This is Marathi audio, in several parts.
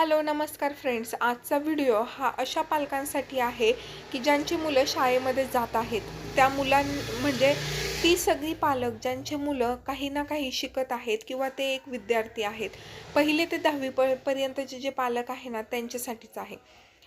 हॅलो नमस्कार फ्रेंड्स. आजचा व्हिडिओ हा अशा पालकांसाठी आहे की ज्यांची मुलं शाळेमध्ये जात आहेत. त्या मुलां म्हणजे ती सगळी पालक ज्यांचे मुलं काही ना काही शिकत आहेत किंवा ते एक विद्यार्थी आहेत. पहिले ते दहावी प पर्यंतचे जे पालक आहे ना त्यांच्यासाठीच आहे.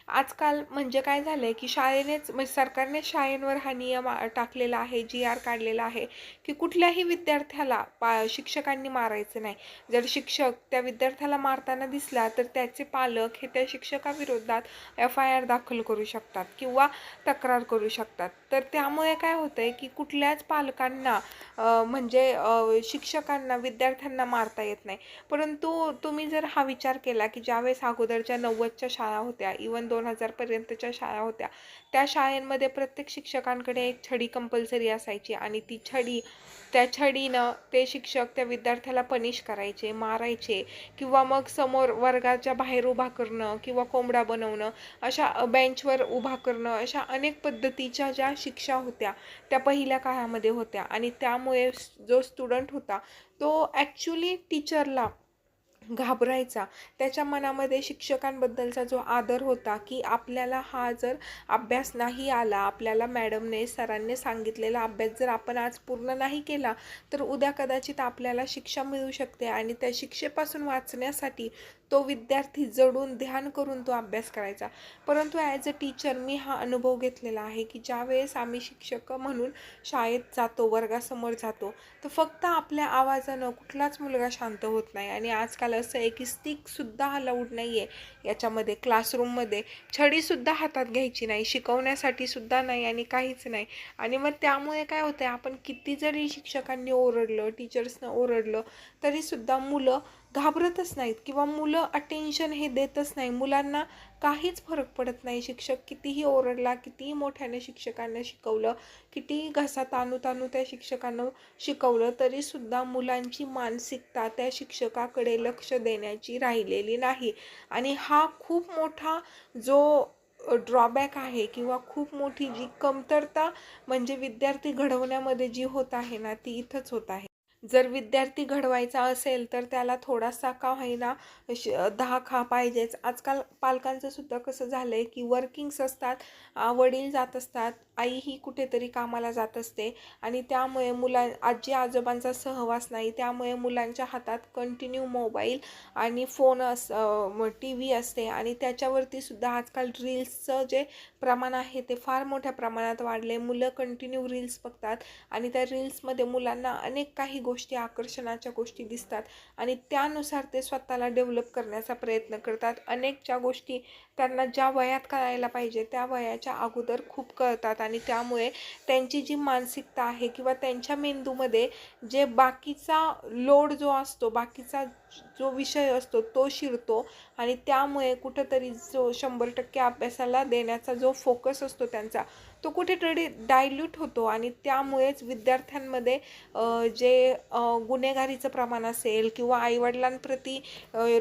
आजकाल म्हणजे काय झालं आहे की शाळेनेच म्हणजे सरकारने शाळेंवर हा नियम टाकलेला आहे जी आर काढलेला आहे की कुठल्याही विद्यार्थ्याला पा शिक्षकांनी मारायचं नाही. जर शिक्षक त्या विद्यार्थ्याला मारताना दिसला तर त्याचे पालक हे त्या शिक्षकाविरोधात एफ आय आर दाखल करू शकतात किंवा तक्रार करू शकतात. तर त्यामुळे काय होतं आहे की कुठल्याच पालकांना म्हणजे शिक्षकांना विद्यार्थ्यांना मारता येत नाही. परंतु तुम्ही जर हा विचार केला की ज्यावेळेस अगोदरच्या नव्वदच्या शाळा होत्या इवन दोन हजारपर्यंतच्या शाळा होत्या त्या शाळेमध्ये प्रत्येक शिक्षकांकडे एक छडी कंपल्सरी असायची आणि ती छडी त्या छडीनं ते शिक्षक त्या विद्यार्थ्याला पनिश करायचे मारायचे किंवा मग समोर वर्गाच्या बाहेर उभा करणं किंवा कोंबडा बनवणं अशा बेंचवर उभा करणं अशा अनेक पद्धतीच्या ज्या शिक्षा होत्या त्या पहिल्या काळामध्ये होत्या आणि त्या त्यामुळे जो स्टुडंट होता तो ॲक्च्युली टीचरला घाबरायचा. त्याच्या मनामध्ये शिक्षकांबद्दलचा जो आदर होता की आपल्याला हा जर अभ्यास नाही आला आपल्याला मॅडमने सरांनी सांगितलेला अभ्यास जर आपण आज पूर्ण नाही केला तर उद्या कदाचित आपल्याला शिक्षा मिळू शकते आणि त्या शिक्षेपासून वाचण्यासाठी तो विद्यार्थी जडून ध्यान करून तो अभ्यास करायचा. परंतु ॲज अ टीचर मी हा अनुभव घेतलेला आहे की ज्या वेळेस आम्ही शिक्षक म्हणून शाळेत जातो वर्गासमोर जातो तर फक्त आपल्या आवाजानं कुठलाच मुलगा शांत होत नाही. आणि आजकाल असं आहे की स्टिकसुद्धा अलाउड नाही आहे याच्यामध्ये क्लासरूममध्ये छडीसुद्धा हातात घ्यायची नाही शिकवण्यासाठी सुद्धा नाही आणि काहीच नाही. आणि मग त्यामुळे काय होतं आहे आपण किती जरी शिक्षकांनी ओरडलं टीचर्सनं ओरडलं तरीसुद्धा मुलं घाबरतच नाहीत किंवा मुलं अटेन्शन हे देतच नाही. मुलांना काहीच फरक पडत नाही. शिक्षक कितीही ओरडला कितीही मोठ्याने शिक्षकांना शिकवलं कितीही घसा ताणू ताणू त्या शिक्षकांना शिकवलं तरीसुद्धा मुलांची मानसिकता त्या शिक्षकाकडे लक्ष देण्याची राहिलेली नाही. आणि हा खूप मोठा जो ड्रॉबॅक आहे किंवा खूप मोठी जी कमतरता म्हणजे विद्यार्थी घडवण्यामध्ये जी होत आहे ना ती इथंच होत आहे. जर विद्यार्थी घडवायचा असेल तर त्याला थोडासा का होईना श दहा खा पाहिजेच. आजकाल पालकांचं सुद्धा कसं झालं आहे की वर्किंग्स असतात वडील जात असतात आई ही कुठेतरी कामाला जात असते आणि त्यामुळे मुला आजी आजोबांचा सहवास नाही. त्यामुळे मुलांच्या हातात कंटिन्यू मोबाईल आणि फोन अस टी व्ही असते आणि त्याच्यावरती सुद्धा आजकाल रील्सचं जे प्रमाण आहे ते फार मोठ्या प्रमाणात वाढले मुलं कंटिन्यू रील्स बघतात आणि त्या रील्समध्ये मुलांना अनेक काही गोष्टी गोष्टी आकर्षणाच्या गोष्टी दिसतात आणि त्यानुसार ते स्वतःला डेव्हलप करण्याचा प्रयत्न करतात. अनेक ज्या गोष्टी त्यांना ज्या वयात करायला पाहिजे त्या वयाच्या अगोदर खूप कळतात आणि त्यामुळे त्यांची जी मानसिकता आहे किंवा त्यांच्या मेंदूमध्ये जे बाकीचा लोड जो असतो बाकीचा जो विषय असतो तो शिरतो आणि त्यामुळे कुठंतरी जो शंभर टक्के अभ्यासाला देण्याचा जो फोकस असतो त्यांचा तो कुठेतरी डायल्यूट होतो आणि त्यामुळेच विद्यार्थ्यांमध्ये जे गुन्हेगारीचं प्रमाण असेल किंवा आईवडिलांप्रती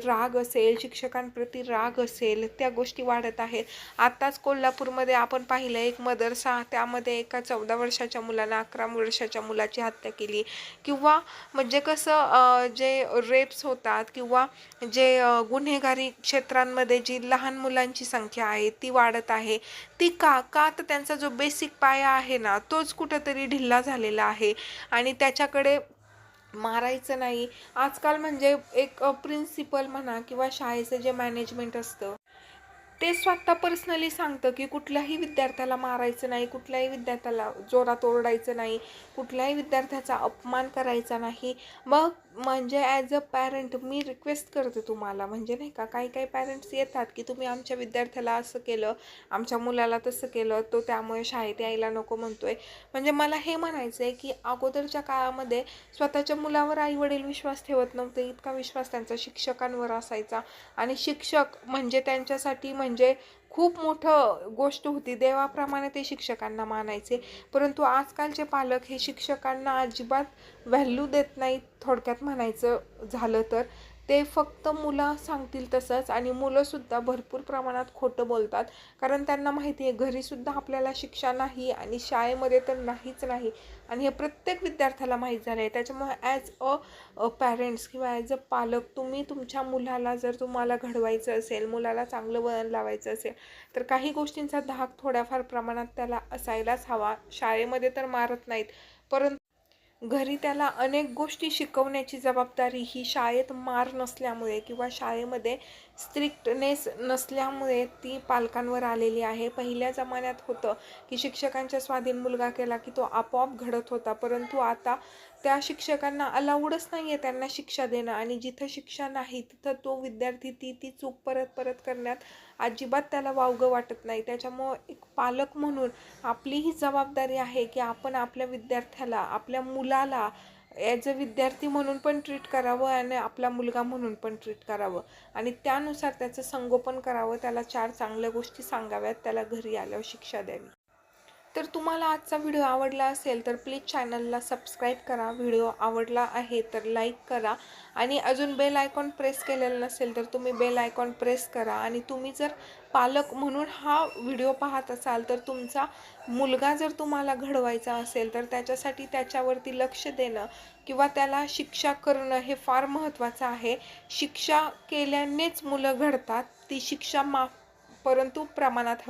राग असेल शिक्षकांप्रती राग असेल त्या गोष्टी वाढत आहेत. आत्ताच कोल्हापूरमध्ये आपण पाहिलं एक मदरसा त्यामध्ये एका चौदा वर्षाच्या मुलांना अकरा वर्षाच्या मुलाची हत्या केली. किंवा म्हणजे कसं जे रेप्स होतात किंवा जे गुन्हेगारी क्षेत्रांमध्ये जी लहान मुलांची संख्या आहे ती वाढत आहे. ती का का तर त्यांचा जो बेसिक पाया आहे ना तोच कुठंतरी ढिल्ला झालेला आहे. आणि त्याच्याकडे मारायचं नाही. आजकाल म्हणजे एक प्रिन्सिपल म्हणा किंवा शाळेचं जे मॅनेजमेंट असतं ते स्वतः पर्सनली सांगतं की कुठल्याही विद्यार्थ्याला मारायचं नाही कुठल्याही विद्यार्थ्याला जोरात ओरडायचं नाही कुठल्याही विद्यार्थ्याचा अपमान करायचा नाही. मग म्हणजे ॲज अ पॅरेंट मी रिक्वेस्ट करते तुम्हाला म्हणजे नाही का काही काही पॅरेंट्स येतात की तुम्ही आमच्या विद्यार्थ्याला असं केलं आमच्या मुलाला तसं केलं तो त्यामुळे शाळेत यायला नको म्हणतो आहे म्हणजे मला हे म्हणायचं आहे की अगोदरच्या काळामध्ये स्वतःच्या मुलावर आईवडील विश्वास ठेवत नव्हते इतका विश्वास त्यांचा शिक्षकांवर असायचा. आणि शिक्षक म्हणजे त्यांच्यासाठी म्हणजे म्हणजे खूप मोठं गोष्ट होती. देवाप्रमाणे ते शिक्षकांना मानायचे. परंतु आजकालचे पालक हे शिक्षकांना अजिबात व्हॅल्यू देत नाहीत थोडक्यात म्हणायचं झालं तर. ते फक्त मुलं सांगतील तसंच आणि मुलंसुद्धा भरपूर प्रमाणात खोटं बोलतात. कारण त्यांना माहिती आहे घरीसुद्धा आपल्याला शिक्षा नाही आणि शाळेमध्ये तर नाहीच नाही. आणि हे प्रत्येक विद्यार्थ्याला माहीत झालं आहे त्याच्यामुळे ॲज अ पॅरेंट्स किंवा ॲज अ पालक तुम्ही तुमच्या मुलाला जर तुम्हाला घडवायचं असेल मुलाला चांगलं वळण लावायचं असेल तर काही गोष्टींचा धाक थोड्याफार प्रमाणात त्याला असायलाच हवा. शाळेमध्ये तर मारत नाहीत परंतु घरी त्याला अनेक गोष्टी शिकवण्याची जबाबदारी ही शाळेत मार नसल्यामुळे किंवा शाळेमध्ये स्ट्रिक्टनेस नसल्यामुळे ती पालकांवर आलेली आहे. पहिल्या जमान्यात होतं की शिक्षकांच्या स्वाधीन मुलगा केला की तो आपोआप घडत होता. परंतु आता त्या शिक्षकांना अलाउडच नाही आहे त्यांना शिक्षा देणं आणि जिथं शिक्षा नाही तिथं तो विद्यार्थी ती ती चूक परत परत करण्यात अजिबात त्याला वावगं वाटत नाही. त्याच्यामुळं एक पालक म्हणून आपली ही जबाबदारी आहे की आपण आपल्या विद्यार्थ्याला आपल्या मुलाला ॲज अ विद्यार्थी म्हणून पण ट्रीट करावं आणि आपला मुलगा म्हणून पण ट्रीट करावं. आणि त्यानुसार त्याचं संगोपन करावं त्याला चार चांगल्या गोष्टी सांगाव्यात त्याला घरी आल्यावर शिक्षा द्यावी. तर तुम्हाला आजचा व्हिडिओ आवडला असेल तर प्लीज चॅनलला सबस्क्राईब करा. व्हिडिओ आवडला आहे तर लाईक करा. आणि अजून बेल आयकॉन प्रेस केलेलं नसेल तर तुम्ही बेल आयकॉन प्रेस करा. आणि तुम्ही जर पालक म्हणून हा व्हिडिओ पाहत असाल तर तुमचा मुलगा जर तुम्हाला घडवायचा असेल तर त्याच्यासाठी त्याच्यावरती लक्ष देणं किंवा त्याला शिक्षा करणं हे फार महत्त्वाचं आहे. शिक्षा केल्यानेच मुलं घडतात. ती शिक्षा माफ परंतु प्रमाणात हवी.